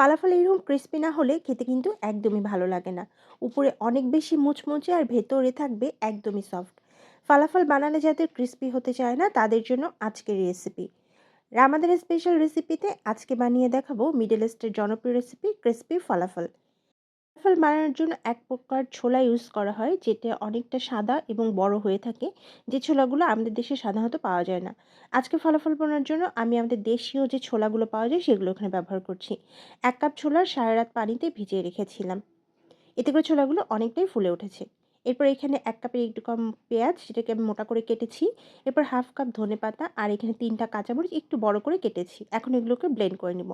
ফালাফল এরকম ক্রিস্পি না হলে খেতে কিন্তু একদমই ভালো লাগে না। উপরে অনেক বেশি মুচমুচে আর ভেতরে থাকবে একদমই সফট ফালাফল বানালে যাদের ক্রিস্পি হতে চায় না, তাদের জন্য আজকের রেসিপি রামাদের স্পেশাল রেসিপিতে আজকে বানিয়ে দেখাবো মিডল ইস্টের জনপ্রিয় রেসিপি ক্রিস্পি ফলাফল। ফল বানানোর জন্য এক প্রকার ছোলা ইউজ করা হয়, যেটা অনেকটা সাদা এবং বড় হয়ে থাকে। যে ছোলাগুলো আমাদের দেশে সাধারণত পাওয়া যায় না। আজকে ফলাফল বানানোর জন্য আমি আমাদের দেশীয় যে ছোলাগুলো পাওয়া যায়, সেগুলো এখানে ব্যবহার করছি। এক কাপ ছোলা সারা রাত পানিতে ভিজিয়ে রেখেছিলাম। এতে করে ছোলাগুলো অনেকটাই ফুলে উঠেছে। এরপর এখানে এক কাপের একটু কম পেঁয়াজ, সেটাকে আমি মোটা করে কেটেছি। এরপর হাফ কাপ ধনে পাতা আর এখানে তিনটা কাঁচামরিচ একটু বড় করে কেটেছি। এখন এগুলোকে ব্লেন্ড করে নিব।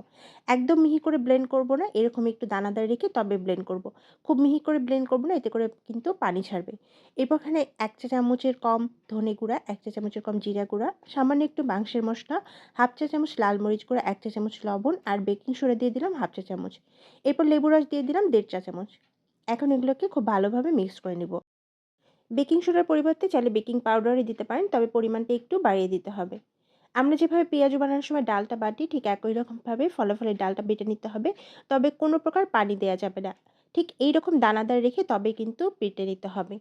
একদম মিহি করে ব্লেন্ড করব না, এরকম একটু দানাদার রেখে তবে ব্লেন্ড করব। খুব মিহি করে ব্লেন্ড করব না, এতে করে কিন্তু পানি ছাড়বে। এরপর এখানে এক চা চামচের কম ধনে গুঁড়া, এক চা চামচের কম জিরা গুঁড়া, সামান্য একটু মাংসের মশলা, হাফ চা চামচ লাল মরিচ গুঁড়া, এক চা চামচ লবণ আর বেকিং সোডা দিয়ে দিলাম হাফ চা চামচ। এরপর লেবু রস দিয়ে দিলাম দেড় চা চামচ। এখন এগুলোকে খুব ভালোভাবে মিক্স করে নেব। বেকিং সোডার পরিবর্তে চাইলে বেকিং পাউডারই দিতে পারেন, তবে পরিমাণটা একটু বাড়িয়ে দিতে হবে। আমরা যেভাবে পেঁয়াজু বানানোর সময় ডালটা বাটি, ঠিক একই রকমভাবে ফলাফলের ডালটা বেটে নিতে হবে, তবে কোনো প্রকার পানি দেওয়া যাবে না। ঠিক এই রকম দানাদার রেখে তবে কিন্তু বেটে নিতে হবে।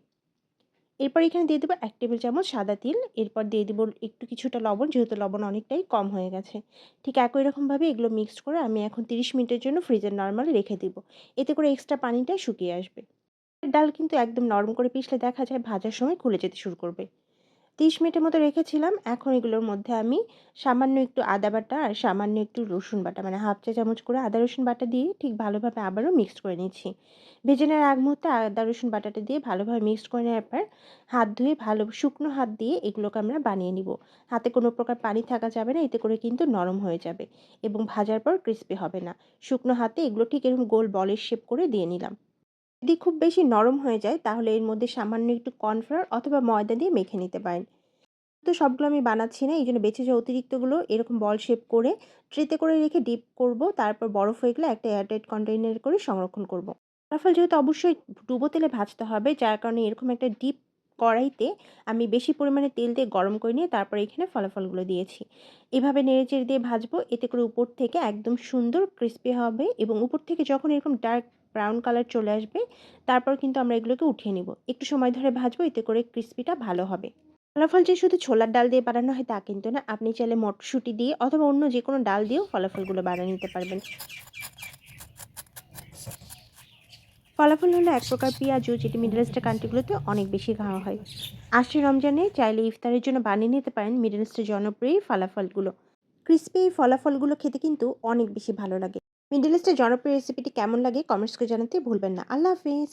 এরপর এখানে দিয়ে দেবো এক টেবিল চামচ সাদা তিল। এরপর দিয়ে দেবো একটু কিছুটা লবণ, যেহেতু লবণ অনেকটাই কম হয়ে গেছে। ঠিক একই রকমভাবে এগুলো মিক্সড করে আমি এখন তিরিশ মিনিটের জন্য ফ্রিজের নর্মাল রেখে দেবো। এতে করে এক্সট্রা পানিটা শুকিয়ে আসবে। ডাল কিন্তু একদম নরম করে পিষলে দেখা যায় ভাজার সময় খুলে যেতে শুরু করবে। তিরিশ মিনিটের মতো রেখেছিলাম। এখন এগুলোর মধ্যে আমি সামান্য একটু আদা বাটা আর সামান্য একটু রসুন বাটা মানে হাফ চা চামচ করে আদা রসুন বাটা দিয়ে ঠিক ভালোভাবে আবারও মিক্সড করে নিচ্ছি। ভেজে নেওয়ার আগ মুহূর্তে আদা রসুন বাটাটা দিয়ে ভালোভাবে মিক্সড করে নেওয়ার পর হাত ধুয়ে ভালো শুকনো হাত দিয়ে এগুলোকে আমরা বানিয়ে নিব। হাতে কোনো প্রকার পানি থাকা যাবে না, এতে করে কিন্তু নরম হয়ে যাবে এবং ভাজার পর ক্রিস্পি হবে না। শুকনো হাতে এগুলো ঠিক এরকম গোল বলের শেপ করে দিয়ে নিলাম। যদি খুব বেশি নরম হয়ে যায়, তাহলে এর মধ্যে সামান্য একটু কর্নফ্লাওয়ার অথবা ময়দা দিয়ে মেখে নিতে পারেন। তো সবগুলো আমি বানাচ্ছি না এই জন্য বেঁচে যাওয়া অতিরিক্তগুলো এরকম বল শেপ করে ট্রেতে করে রেখে ডিপ করব, তারপর বরফ হয়ে গেলে একটা এয়ারটাইট কন্টেইনার করে সংরক্ষণ করব। ফলাফল যেহেতু অবশ্যই ডুবো তেলে ভাজতে হবে, যার কারণে এরকম একটা ডিপ কড়াইতে আমি বেশি পরিমাণে তেল দিয়ে গরম করে নিয়ে তারপর এখানে ফলাফলগুলো দিয়েছি। এভাবে নেড়ে চেড়ে দিয়ে ভাজবো, এতে করে উপর থেকে একদম সুন্দর ক্রিস্পি হবে এবং উপর থেকে যখন এরকম ডার্ক ব্রাউন কালার চলে আসবে। তারপর কিন্তু আমরা এগুলোকে উঠিয়ে নিব। একটু সময় ধরে ভাজবো, এতে করে ক্রিস্পিটা ভালো হবে। ফলাফল যে শুধু ছোলার ডাল দিয়ে বানানো হয় তা কিন্তু না। আপনি চাইলে মটরশুঁটি দিয়ে অথবা অন্য যে কোনো ডাল দিয়েও ফলাফলগুলো বানিয়ে নিতে পারবেন। ফলাফল হলো এক প্রকার পেঁয়াজু যেটি মিডল ইস্টের কান্ট্রিগুলোতে অনেক বেশি খাওয়া হয়। আসছে রমজানে চাইলে ইফতারের জন্য বানিয়ে নিতে পারেন মিডল ইস্টের জনপ্রিয় ফলাফলগুলো। ক্রিস্পি ফলাফলগুলো খেতে কিন্তু অনেক বেশি ভালো লাগে। মিডল ইস্টের জনপ্রিয় রেসিপিটি কেমন লাগে কমেন্টস করে জানাতে ভুলবেন না। আল্লাহ হাফিজ।